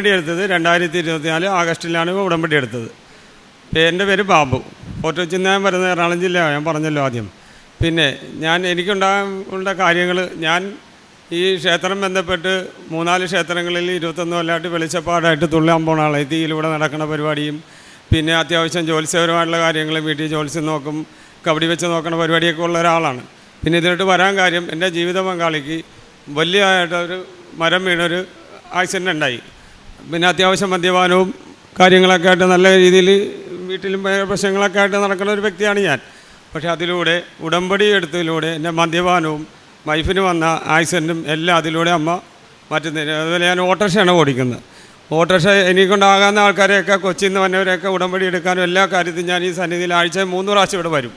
ഉടമ്പടി എടുത്തത് രണ്ടായിരത്തി ഇരുപത്തിനാല് ആഗസ്റ്റിലാണ് ഉടമ്പടി എടുത്തത്. എന്റെ പേര് ബാബു. ഫോർട്ട് വെച്ച് ഞാൻ വരുന്നത് എറണാകുളം ജില്ല ഞാൻ പറഞ്ഞല്ലോ ആദ്യം. പിന്നെ ഞാൻ എനിക്കുണ്ടാകുന്ന കാര്യങ്ങൾ ഞാൻ ഈ ക്ഷേത്രം ബന്ധപ്പെട്ട് മൂന്നാൽ ക്ഷേത്രങ്ങളിൽ ഇരുപത്തൊന്ന് കൊല്ലമായിട്ട് വെളിച്ചപ്പാടായിട്ട് തുള്ളാൻ പോണ ആളെ തീയിലൂടെ നടക്കുന്ന പരിപാടിയും പിന്നെ അത്യാവശ്യം ജോത്സ്യപരമായിട്ടുള്ള കാര്യങ്ങൾ വീട്ടിൽ ജോലിസ്യം നോക്കും കബഡി വെച്ച് നോക്കുന്ന പരിപാടിയൊക്കെ ഉള്ള ഒരാളാണ്. പിന്നെ ഇതിലോട്ട് വരാൻ കാര്യം എന്റെ ജീവിത പങ്കാളിക്ക് വലിയതായിട്ടൊരു മരം വീണൊരു ആക്സിഡന്റ് ഉണ്ടായി. പിന്നെ അത്യാവശ്യം മദ്യപാനവും കാര്യങ്ങളൊക്കെ ആയിട്ട് നല്ല രീതിയിൽ വീട്ടിലും പ്രശ്നങ്ങളൊക്കെ ആയിട്ട് നടക്കുന്ന ഒരു വ്യക്തിയാണ് ഞാൻ. പക്ഷേ അതിലൂടെ ഉടമ്പടി എടുത്തതിലൂടെ എന്റെ മദ്യപാനവും വൈഫിന് വന്ന ആക്സിഡന്റും എല്ലാം അതിലൂടെ അമ്മ മാറ്റുന്നതിന് അതുപോലെ ഞാൻ ഓട്ടോറിക്ഷയാണ് ഓടിക്കുന്നത്. ഓട്ടോറിക്ഷ എനിക്കൊണ്ടാകാവുന്ന ആൾക്കാരെയൊക്കെ കൊച്ചിയിൽ നിന്ന് വന്നവരെയൊക്കെ ഉടമ്പടി എടുക്കാനും എല്ലാ കാര്യത്തിലും ഞാൻ ഈ സന്നിധിയിൽ ആഴ്ച മൂന്ന് പ്രാവശ്യം ഇവിടെ വരും.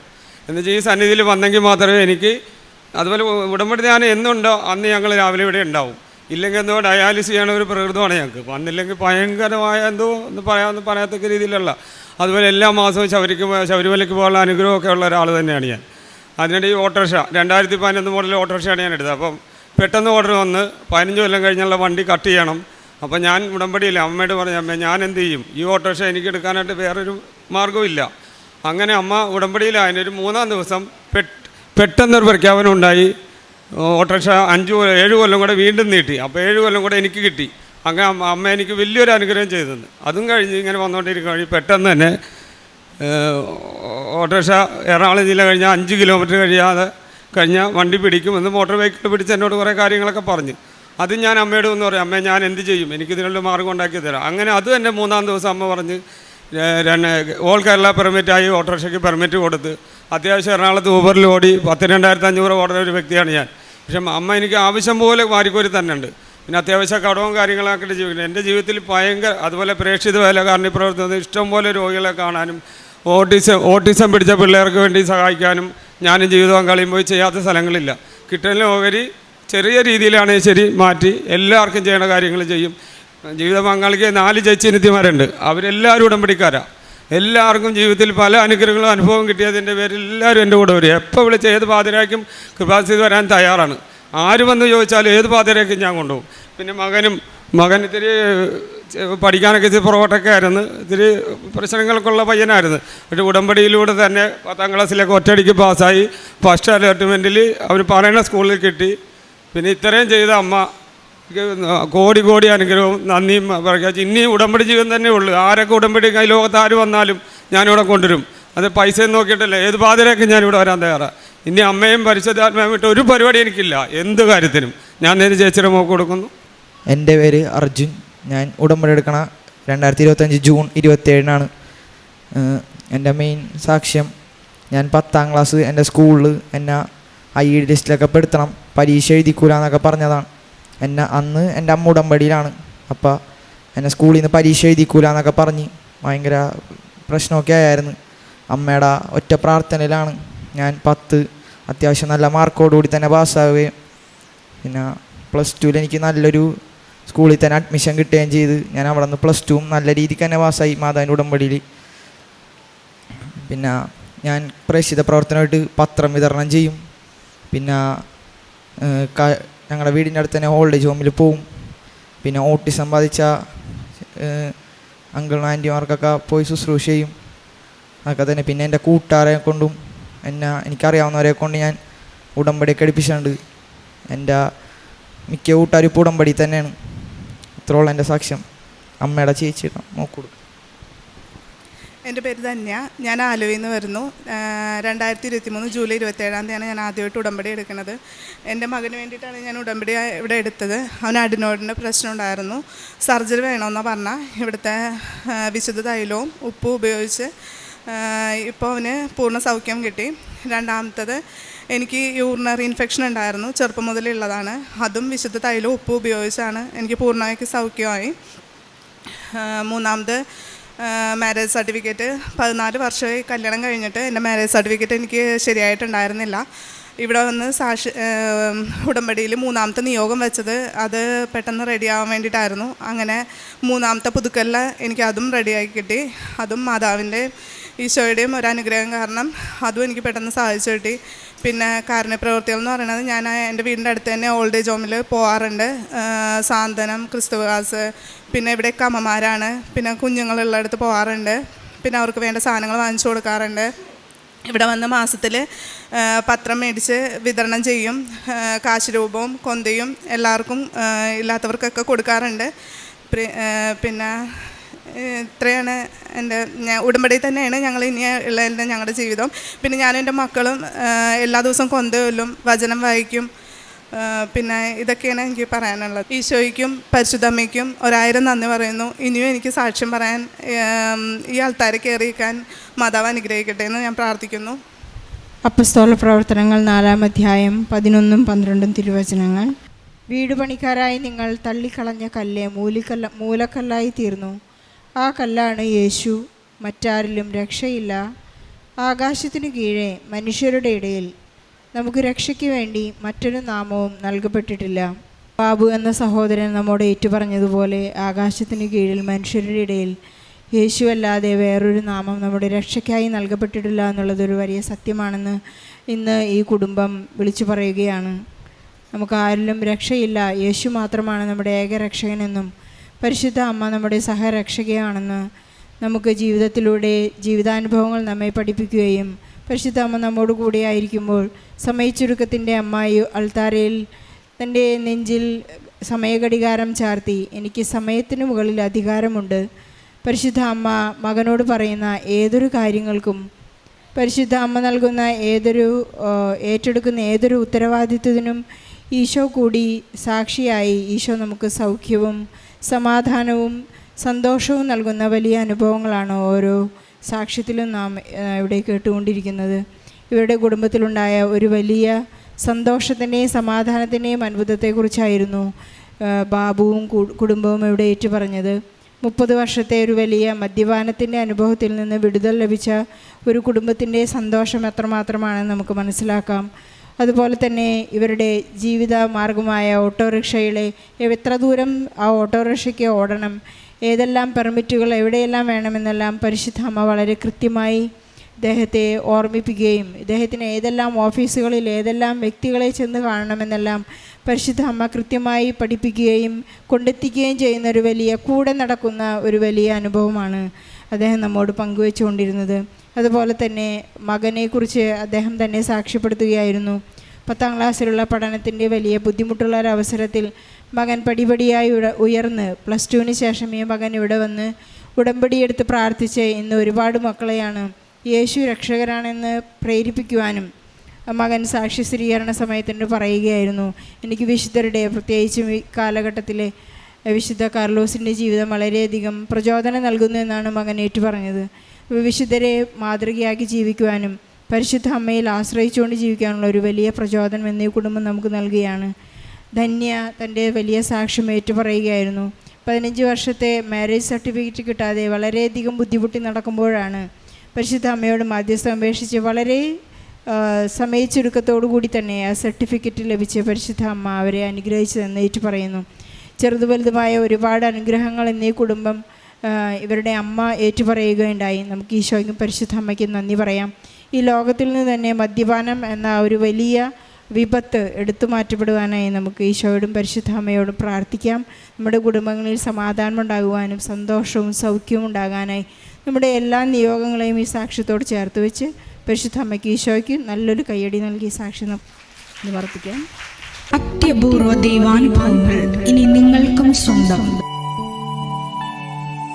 എന്നുവെച്ചാൽ ഈ സന്നിധിയിൽ വന്നെങ്കിൽ മാത്രമേ എനിക്ക് അതുപോലെ ഉടമ്പടി ഞാൻ എന്നുണ്ടോ അന്ന് ഞങ്ങൾ രാവിലെ ഇവിടെ ഉണ്ടാവും. ഇല്ലെങ്കിൽ എന്തോ ഡയാലിസിസ് ചെയ്യണ ഒരു പ്രകൃതമാണ് ഞങ്ങൾക്ക്. വന്നില്ലെങ്കിൽ ഭയങ്കരമായ എന്തോ ഒന്ന് പറയാമെന്ന് പറയത്തക്ക രീതിയിലുള്ള അതുപോലെ എല്ലാ മാസവും ശബരിക്ക് ശബരിമലയ്ക്ക് പോകാനുള്ള അനുഗ്രഹമൊക്കെ ഉള്ള ഒരാൾ തന്നെയാണ് ഞാൻ. അതിനിടെ ഈ ഓട്ടോറിക്ഷ രണ്ടായിരത്തി പതിനൊന്ന് മോഡൽ ഓട്ടോറിക്ഷയാണ് ഞാൻ എടുത്തത്. അപ്പം പെട്ടെന്ന് ഓർഡർ വന്ന് പതിനഞ്ച് കൊല്ലം കഴിഞ്ഞുള്ള വണ്ടി കട്ട് ചെയ്യണം. അപ്പം ഞാൻ ഉടമ്പടിയില്ല. അമ്മയോട് പറഞ്ഞു അമ്മ ഞാൻ എന്ത് ചെയ്യും? ഈ ഓട്ടോറിക്ഷ എനിക്ക് എടുക്കാനായിട്ട് വേറൊരു മാർഗമില്ല അങ്ങനെ അമ്മ ഉടമ്പടിയിലായതിനൊരു മൂന്നാം ദിവസം പെട്ട് പെട്ടെന്നൊരു പ്രഖ്യാപനം ഉണ്ടായി. ഓട്ടോറിക്ഷ അഞ്ച് ഏഴ് കൊല്ലം കൂടെ വീണ്ടും നീട്ടി. അപ്പോൾ ഏഴ് കൊല്ലം കൂടെ എനിക്ക് കിട്ടി. അങ്ങനെ അമ്മ എനിക്ക് വലിയൊരു അനുഗ്രഹം ചെയ്തു തന്നു അതും കഴിഞ്ഞ് ഇങ്ങനെ വന്നുകൊണ്ടിരിക്കുക പെട്ടെന്ന് തന്നെ ഓട്ടോറിക്ഷ എറണാകുളം ജില്ല കഴിഞ്ഞാൽ അഞ്ച് കിലോമീറ്റർ കഴിയാതെ കഴിഞ്ഞാൽ വണ്ടി പിടിക്കും എന്ന് മോട്ടോർ വെഹിക്കിൾ പിടിച്ച് എന്നോട് കുറേ കാര്യങ്ങളൊക്കെ പറഞ്ഞു. അത് ഞാൻ അമ്മയോട് ഒന്ന് പറയും അമ്മേ ഞാൻ എന്ത് ചെയ്യും? എനിക്ക് ഇതിനുള്ള മാർഗം ഉണ്ടാക്കി തരാം. അങ്ങനെ അത് തന്നെ മൂന്നാം ദിവസം അമ്മ പറഞ്ഞ് ഓൾ കേരള പെർമിറ്റായി ഓട്ടോറിക്ഷയ്ക്ക് പെർമിറ്റ് കൊടുത്ത് അത്യാവശ്യം എറണാകുളത്ത് ഊബറിൽ ഓടി പത്ത് രണ്ടായിരത്തി അഞ്ഞൂറ് ഓടുന്ന ഒരു വ്യക്തിയാണ് ഞാൻ. പക്ഷെ അമ്മ എനിക്ക് ആവശ്യം പോലെ വാരിക്കോരി തന്നെ ഉണ്ട് പിന്നെ അത്യാവശ്യം കടവും കാര്യങ്ങളൊക്കെ ജീവിക്കുന്നത് എന്റെ ജീവിതത്തിൽ ഭയങ്കര അതുപോലെ പ്രേക്ഷിത പ്രവർത്തനം ഇഷ്ടം ഇഷ്ടംപോലെ രോഗികളെ കാണാനും ഓട്ടിസം ഓട്ടിസം പിടിച്ച പിള്ളേർക്ക് വേണ്ടി സഹായിക്കാനും ഞാനും ജീവിതം കളിയും പോയി ചെയ്യാത്ത സ്ഥലങ്ങളില്ല. കിട്ടുന്ന ഓഹരി ചെറിയ രീതിയിലാണെങ്കിൽ ശരി മാറ്റി എല്ലാവർക്കും ചെയ്യേണ്ട കാര്യങ്ങൾ ചെയ്യും. ജീവിത പങ്കാളിക്ക് നാല് ചേച്ചിനിത്യമാരുണ്ട് അവരെല്ലാവരും ഉടമ്പടിക്കാരാണ് എല്ലാവർക്കും ജീവിതത്തിൽ പല അനുഗ്രഹങ്ങളും അനുഭവം കിട്ടിയതിന്റെ പേരിൽ എല്ലാവരും എന്റെ കൂടെ വരും എപ്പോൾ വിളിച്ച് ഏത് പാതിരാക്കും കൃപാസ്ഥിതി വരാൻ തയ്യാറാണ്. ആര് വന്ന് ചോദിച്ചാലും ഏത് പാതിരാക്കും ഞാൻ കൊണ്ടുപോകും. പിന്നെ മകനും മകൻ ഇത്തിരി പഠിക്കാനൊക്കെ ഇത്തിരി പുറകോട്ടൊക്കെ ആയിരുന്നു. ഇത്തിരി പ്രശ്നങ്ങൾക്കുള്ള പയ്യനായിരുന്നു. പക്ഷേ ഉടമ്പടിയിലൂടെ തന്നെ പത്താം ക്ലാസ്സിലൊക്കെ ഒറ്റയടിക്ക് പാസ്സായി. ഫസ്റ്റ് അലോട്ട്മെന്റിൽ അവർ പറയുന്ന സ്കൂളിൽ കിട്ടി. പിന്നെ ഇത്രയും ചെയ്ത അമ്മ കോടി കോടി അനുഗ്രഹവും നന്ദിയും പറയുക. ഇനി ഉടമ്പടി ജീവൻ തന്നെ ഉള്ളൂ. ആരൊക്കെ ഉടമ്പടി ഈ ലോകത്ത് ആര് വന്നാലും ഞാനിവിടെ കൊണ്ടുവരും. അത് പൈസ നോക്കിയിട്ടല്ല ഏത് പാതിരേക്കും ഞാനിവിടെ വരാൻ തയ്യാറാണ് ഇനി അമ്മയും പരിശുദ്ധാത്മാവും വിട്ട് ഒരു പരിപാടി എനിക്കില്ല. എന്ത് കാര്യത്തിനും. ഞാൻ നേരെ ചേച്ചിയുടെ മോക്ക് കൊടുക്കുന്നു. എന്റെ പേര് അർജുൻ. ഞാൻ ഉടമ്പടി എടുക്കണ രണ്ടായിരത്തി ഇരുപത്തഞ്ച് ജൂൺ ഇരുപത്തേഴിനാണ് എന്റെ മെയിൻ സാക്ഷ്യം ഞാൻ പത്താം ക്ലാസ് എന്റെ സ്കൂളിൽ എന്നെ ഐ ഡി ലിസ്റ്റിലൊക്കെ പെടുത്തണം. പരീക്ഷ എഴുതിക്കൂല എന്നൊക്കെ പറഞ്ഞതാണ്. എന്നെ അന്ന് എന്റെ അമ്മ ഉടമ്പടിയിലാണ്. അപ്പോൾ എന്നെ സ്കൂളിൽ നിന്ന് പരീക്ഷ എഴുതിക്കൂല എന്നൊക്കെ പറഞ്ഞ് ഭയങ്കര പ്രശ്നമൊക്കെ ആയിരുന്നു അമ്മയുടെ ഒറ്റ പ്രാർത്ഥനയിലാണ്. ഞാൻ പത്ത് അത്യാവശ്യം നല്ല മാർക്കോടുകൂടി തന്നെ പാസ്സാവുകയും പിന്നെ പ്ലസ് ടുവിൽ എനിക്ക് നല്ലൊരു സ്കൂളിൽ തന്നെ അഡ്മിഷൻ കിട്ടുകയും ചെയ്ത് ഞാൻ അവിടെ നിന്ന് പ്ലസ് ടുവും നല്ല രീതിക്ക് തന്നെ പാസ്സായി മാതാവിന്റെ ഉടമ്പടിയിൽ. പിന്നെ ഞാൻ പ്രേക്ഷിത പ്രവർത്തനമായിട്ട് പത്രം വിതരണം ചെയ്യും. പിന്നെ ഞങ്ങളുടെ വീടിന്റെ അടുത്ത് തന്നെ ഓൾഡ് ഏജ് ഹോമിൽ പോവും. പിന്നെ ഓട്ടിസം ബാധിച്ച അങ്കിൾ ആന്റിമാർക്കൊക്കെ പോയി ശുശ്രൂഷ ചെയ്യും. അതൊക്കെ തന്നെ. പിന്നെ എന്റെ കൂട്ടുകാരെ കൊണ്ടും എന്നെ എനിക്കറിയാവുന്നവരെ കൊണ്ട് ഞാൻ ഉടമ്പടിയൊക്കെ എടുപ്പിച്ചിട്ടുണ്ട്. എന്റെ മിക്ക കൂട്ടുകാരും ഇപ്പോൾ ഉടമ്പടി തന്നെയാണ്. ഇത്രയുള്ള എന്റെ സാക്ഷ്യം. അമ്മയുടെ ചേച്ചിയുടെ നോക്കൊടു എന്റെ പേര് ധന്യ. ഞാൻ ആലുവയിൽ നിന്ന് വരുന്നു. രണ്ടായിരത്തി ഇരുപത്തി മൂന്ന് ജൂലൈ ഇരുപത്തേഴാം തീയതിയാണ് ഞാൻ ആദ്യമായിട്ട് ഉടമ്പടി എടുക്കുന്നത്. എന്റെ മകന് വേണ്ടിയിട്ടാണ് ഞാൻ ഉടമ്പടി ഇവിടെ എടുത്തത്. അവന് അഡിനോയിഡിന്റെ പ്രശ്നം ഉണ്ടായിരുന്നു. സർജറി വേണമെന്നാണ് പറഞ്ഞാൽ ഇവിടുത്തെ വിശുദ്ധ തൈലവും ഉപ്പും ഉപയോഗിച്ച് ഇപ്പോൾ അവന് പൂർണ സൗഖ്യം കിട്ടി. രണ്ടാമത്തത് എനിക്ക് യൂറിനറി ഇൻഫെക്ഷൻ ഉണ്ടായിരുന്നു. ചെറുപ്പം മുതലുള്ളതാണ് അതും വിശുദ്ധ തൈലവും ഉപ്പും ഉപയോഗിച്ചാണ് എനിക്ക് പൂർണമായിട്ട് സൗഖ്യമായി. മൂന്നാമത് മാരേജ് സർട്ടിഫിക്കറ്റ് പതിനാല് വർഷമായി കല്യാണം കഴിഞ്ഞിട്ട് എന്റെ മാരേജ് സർട്ടിഫിക്കറ്റ് എനിക്ക് ശരിയായിട്ടുണ്ടായിരുന്നില്ല. ഇവിടെ വന്ന് സാക്ഷി ഉടമ്പടിയിൽ മൂന്നാമത്തെ നിയോഗം വെച്ചത് അത് പെട്ടെന്ന് റെഡിയാവാൻ വേണ്ടിയിട്ടായിരുന്നു. അങ്ങനെ മൂന്നാമത്തെ പുതുക്കലിൽ എനിക്ക് അതും റെഡിയാക്കി കിട്ടി. അതും മാതാവിന്റെ ഈശോയുടെയും ഒരു അനുഗ്രഹം കാരണം അതും എനിക്ക് പെട്ടെന്ന് സാധിച്ചു കിട്ടി. പിന്നെ കാരുണ്യപ്രവൃത്തികൾ എന്ന് പറയുന്നത് ഞാൻ എന്റെ വീടിന്റെ അടുത്ത് തന്നെ ഓൾഡ് ഏജ് ഹോമിൽ പോകാറുണ്ട് സാന്ത്വനം ക്രിസ്തുവാസ് പിന്നെ ഇവിടെ അമ്മമാരാണ്. പിന്നെ കുഞ്ഞുങ്ങളുള്ളിടത്ത് പോകാറുണ്ട് പിന്നെ അവർക്ക് വേണ്ട സാധനങ്ങൾ വാങ്ങിച്ചു കൊടുക്കാറുണ്ട്. ഇവിടെ വന്ന് മാസത്തിൽ പത്രം മേടിച്ച് വിതരണം ചെയ്യും. കാശ് രൂപവും കൊന്തയും എല്ലാവർക്കും ഇല്ലാത്തവർക്കൊക്കെ കൊടുക്കാറുണ്ട്. പിന്നെ ഇത്രയാണ് എന്റെ ഉടമ്പടി തന്നെയാണ് ഞങ്ങൾ ഇനി ഉള്ള എന്റെ ഞങ്ങളുടെ ജീവിതം. പിന്നെ ഞാനും എന്റെ മക്കളും എല്ലാ ദിവസവും കൊന്തയൊല്ലും വചനം വായിക്കും. പിന്നെ ഇതൊക്കെയാണ് എനിക്ക് പറയാനുള്ളത്. ഈശോയ്ക്കും പരിശുദ്ധമ്മയ്ക്കും ഒരായിരം നന്ദി പറയുന്നു. ഇനിയും എനിക്ക് സാക്ഷ്യം പറയാൻ ഈ ആൾക്കാരെ കയറിയിരിക്കാൻ മാതാവ് അനുഗ്രഹിക്കട്ടെ എന്ന് ഞാൻ പ്രാർത്ഥിക്കുന്നു. അപ്പസ്തോല പ്രവർത്തനങ്ങൾ നാലാം അധ്യായം പതിനൊന്നും പന്ത്രണ്ടും തിരുവചനങ്ങൾ. വീടുപണിക്കാരായി നിങ്ങൾ തള്ളിക്കളഞ്ഞ കല്ല് മൂലിക്കല്ല മൂലക്കല്ലായി തീർന്നു. ആ കല്ലാണ് യേശു മറ്റാരിലും രക്ഷയില്ല. ആകാശത്തിനു കീഴെ മനുഷ്യരുടെ ഇടയിൽ നമുക്ക് രക്ഷയ്ക്ക് വേണ്ടി മറ്റൊരു നാമവും നൽകപ്പെട്ടിട്ടില്ല. ബാബു എന്ന സഹോദരൻ നമ്മോട് ഏറ്റുപറഞ്ഞതുപോലെ ആകാശത്തിന് കീഴിൽ മനുഷ്യരുടെ ഇടയിൽ യേശു അല്ലാതെ വേറൊരു നാമം നമ്മുടെ രക്ഷയ്ക്കായി നൽകപ്പെട്ടിട്ടില്ല എന്നുള്ളതൊരു വലിയ സത്യമാണെന്ന് ഇന്ന് ഈ കുടുംബം വിളിച്ചു പറയുകയാണ്. നമുക്ക് ആരിലും രക്ഷയില്ല. യേശു മാത്രമാണ് നമ്മുടെ ഏക രക്ഷകനെന്നും പരിശുദ്ധ അമ്മ നമ്മുടെ സഹരക്ഷകയാണെന്ന് നമുക്ക് ജീവിതത്തിലൂടെ ജീവിതാനുഭവങ്ങൾ നമ്മെ പഠിപ്പിക്കുകയും പരിശുദ്ധ അമ്മ നമ്മോട് കൂടെ ആയിരിക്കുമ്പോൾ സമയച്ചുരുക്കത്തിന്റെ അമ്മായി അൾത്താരയിൽ തന്റെ നെഞ്ചിൽ സമയഘടികാരം ചാർത്തി എനിക്ക് സമയത്തിന് മുകളിൽ അധികാരമുണ്ട്. പരിശുദ്ധ അമ്മ മകനോട് പറയുന്ന ഏതൊരു കാര്യങ്ങൾക്കും പരിശുദ്ധ അമ്മ നൽകുന്ന ഏതൊരു ഏറ്റെടുക്കുന്ന ഏതൊരു ഉത്തരവാദിത്വത്തിനും ഈശോ കൂടി സാക്ഷിയായി ഈശോ നമുക്ക് സൗഖ്യവും സമാധാനവും സന്തോഷവും നൽകുന്ന വലിയ അനുഭവങ്ങളാണ് ഓരോ സാക്ഷ്യത്തിലും നാം ഇവിടെ കേട്ടുകൊണ്ടിരിക്കുന്നത്. ഇവരുടെ കുടുംബത്തിലുണ്ടായ ഒരു വലിയ സന്തോഷത്തിന്റെയും സമാധാനത്തിന്റെയും അത്ഭുതത്തെക്കുറിച്ചായിരുന്നു ബാബുവും കുടുംബവും ഇവിടെ ഏറ്റുപറഞ്ഞത്. മുപ്പത് വർഷത്തെ ഒരു വലിയ മദ്യപാനത്തിന്റെ അനുഭവത്തിൽ നിന്ന് വിടുതൽ ലഭിച്ച ഒരു കുടുംബത്തിന്റെ സന്തോഷം എത്രമാത്രമാണെന്ന് നമുക്ക് മനസ്സിലാക്കാം. അതുപോലെ തന്നെ ഇവരുടെ ജീവിത മാർഗമായ ഓട്ടോറിക്ഷയിലെ എത്ര ദൂരം ആ ഓട്ടോറിക്ഷയ്ക്ക് ഓടണം? ഏതെല്ലാം പെർമിറ്റുകൾ എവിടെയെല്ലാം വേണമെന്നെല്ലാം പരിശുദ്ധ അമ്മ വളരെ കൃത്യമായി ഇദ്ദേഹത്തെ ഓർമ്മിപ്പിക്കുകയും ഇദ്ദേഹത്തിന് ഏതെല്ലാം ഓഫീസുകളിൽ ഏതെല്ലാം വ്യക്തികളെ ചെന്ന് കാണണമെന്നെല്ലാം പരിശുദ്ധ അമ്മ കൃത്യമായി പഠിപ്പിക്കുകയും കൊണ്ടെത്തിക്കുകയും ചെയ്യുന്ന ഒരു വലിയ കൂടെ നടക്കുന്ന ഒരു വലിയ അനുഭവമാണ് അദ്ദേഹം നമ്മോട് പങ്കുവെച്ചുകൊണ്ടിരുന്നത്. അതുപോലെ തന്നെ മകനെക്കുറിച്ച് അദ്ദേഹം തന്നെ സാക്ഷ്യപ്പെടുത്തുകയായിരുന്നു. പത്താം ക്ലാസ്സിലുള്ള പഠനത്തിന്റെ വലിയ ബുദ്ധിമുട്ടുള്ള ഒരു അവസരത്തിൽ മകൻ പടിപടിയായി ഉയർന്ന് പ്ലസ് ടുവിന് ശേഷം ഈ മകൻ ഇവിടെ വന്ന് ഉടമ്പടിയെടുത്ത് പ്രാർത്ഥിച്ച് ഇന്ന് ഒരുപാട് മക്കളെയാണ് യേശു രക്ഷകരാണെന്ന് പ്രേരിപ്പിക്കുവാനും മകൻ സാക്ഷി സ്ഥിരീകരണ പറയുകയായിരുന്നു. എനിക്ക് വിശുദ്ധരുടെ പ്രത്യേകിച്ചും ഈ കാലഘട്ടത്തിലെ വിശുദ്ധ കാർലോസിന്റെ ജീവിതം വളരെയധികം പ്രചോദനം നൽകുന്നു എന്നാണ് മകൻ ഏറ്റു പറഞ്ഞത്. വിശുദ്ധരെ മാതൃകയാക്കി ജീവിക്കുവാനും പരിശുദ്ധ അമ്മയിൽ ആശ്രയിച്ചുകൊണ്ട് ജീവിക്കാനുള്ള ഒരു വലിയ പ്രചോദനം എന്നീ കുടുംബം നമുക്ക് നൽകുകയാണ്. ധന്യ തന്റെ വലിയ സാക്ഷ്യം ഏറ്റുപറയുകയായിരുന്നു. പതിനഞ്ച് വർഷത്തെ മാരേജ് സർട്ടിഫിക്കറ്റ് കിട്ടാതെ വളരെയധികം ബുദ്ധിമുട്ടി നടക്കുമ്പോഴാണ് പരിശുദ്ധ അമ്മയോട് മാധ്യസ്ഥം അപേക്ഷിച്ച് വളരെ സമയച്ചുരുക്കത്തോടു കൂടി തന്നെ ആ സർട്ടിഫിക്കറ്റ് ലഭിച്ച പരിശുദ്ധ അമ്മ അവരെ അനുഗ്രഹിച്ചതെന്ന് ഏറ്റുപറയുന്നു. പറയുന്നു ചെറുതു വലുതുമായ ഒരുപാട് അനുഗ്രഹങ്ങൾ എന്നീ കുടുംബം ഇവരുടെ അമ്മ ഏറ്റുപറയുകയുണ്ടായി. നമുക്ക് ഈശോയ്ക്കും പരിശുദ്ധ അമ്മയ്ക്കും നന്ദി പറയാം. ഈ ലോകത്തിൽ നിന്ന് തന്നെ മദ്യപാനം എന്ന ഒരു വലിയ വിപത്ത് എടുത്തു മാറ്റപ്പെടുവാനായി നമുക്ക് ഈശോയോടും പരിശുദ്ധ അമ്മയോടും പ്രാർത്ഥിക്കാം. നമ്മുടെ കുടുംബങ്ങളിൽ സമാധാനം ഉണ്ടാകുവാനും സന്തോഷവും സൗഖ്യവും ഉണ്ടാകാനായി നമ്മുടെ എല്ലാ നിയോഗങ്ങളെയും ഈ സാക്ഷ്യത്തോട് ചേർത്ത് വെച്ച് പരിശുദ്ധ അമ്മയ്ക്ക് ഈശോയ്ക്ക് നല്ലൊരു കയ്യടി നൽകി സാക്ഷി നമുക്ക് അത്യപൂർവ ദൈവാനുഭവങ്ങൾ ഇനി നിങ്ങൾക്കും സ്വന്തം.